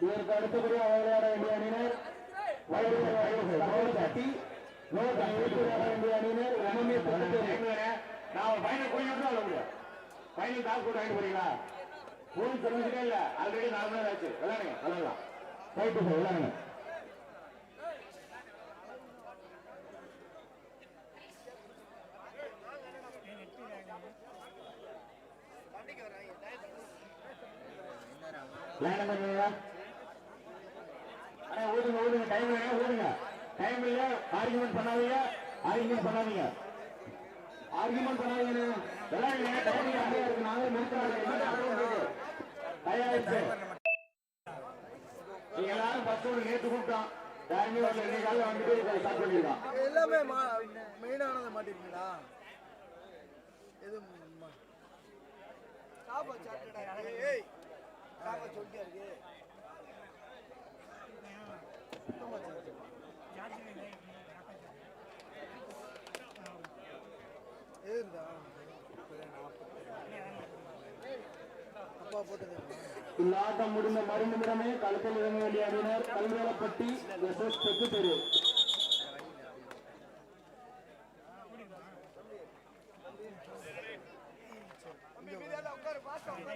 இதற்கு அடுத்தபடியாக விளையாட வேண்டிய அணியினர் வயது விளையாட வேண்டிய அணியினர் நான் கொஞ்சம் தான் முடியும். காசு போட்டு வாங்கிட்டு போறீங்களா? இல்ல. ஆல்ரெடி நாலு மணி ஆச்சு. விளையாடுங்க. விளையாடலாம். சார் விளையாடுங்க. லைன் பண்ணுங்க டைம் இல்லைங்க ஊதுங்க டைம் இல்ல ஆர்குமெண்ட் பண்ணாதீங்க. ஆர்குமெண்ட் பண்ணாதீங்க. ஆர்குமெண்ட் பண்ணாதீங்க. விளையாடுங்க டைம் இல்ல இருக்கு? நாங்களே முடிக்கிறாங்க தயாரிச்சு நீங்க எல்லாரும் ஃபர்ஸ்ட் ஒரு நேற்று கூப்பிட்டோம். யாருமே வரல இன்னைக்கு காலையில வந்துட்டு ஸ்டார்ட் பண்ணிருக்கோம் எல்லாமே மெயினானதை மாட்டிருக்கீங்களா எது சாப்பா சாப்பிட்டுடா ஏய் சாப்பா சொல்லிட்டே இருக்கு. இல்லாட்டம் முடிந்த மறு நிமிடமே களத்தில் இறங்க வேண்டிய அணியினர் கல்வேலப்பட்டி எஸ் எஸ் பெற்று பெரு உட்காரு பாட்டு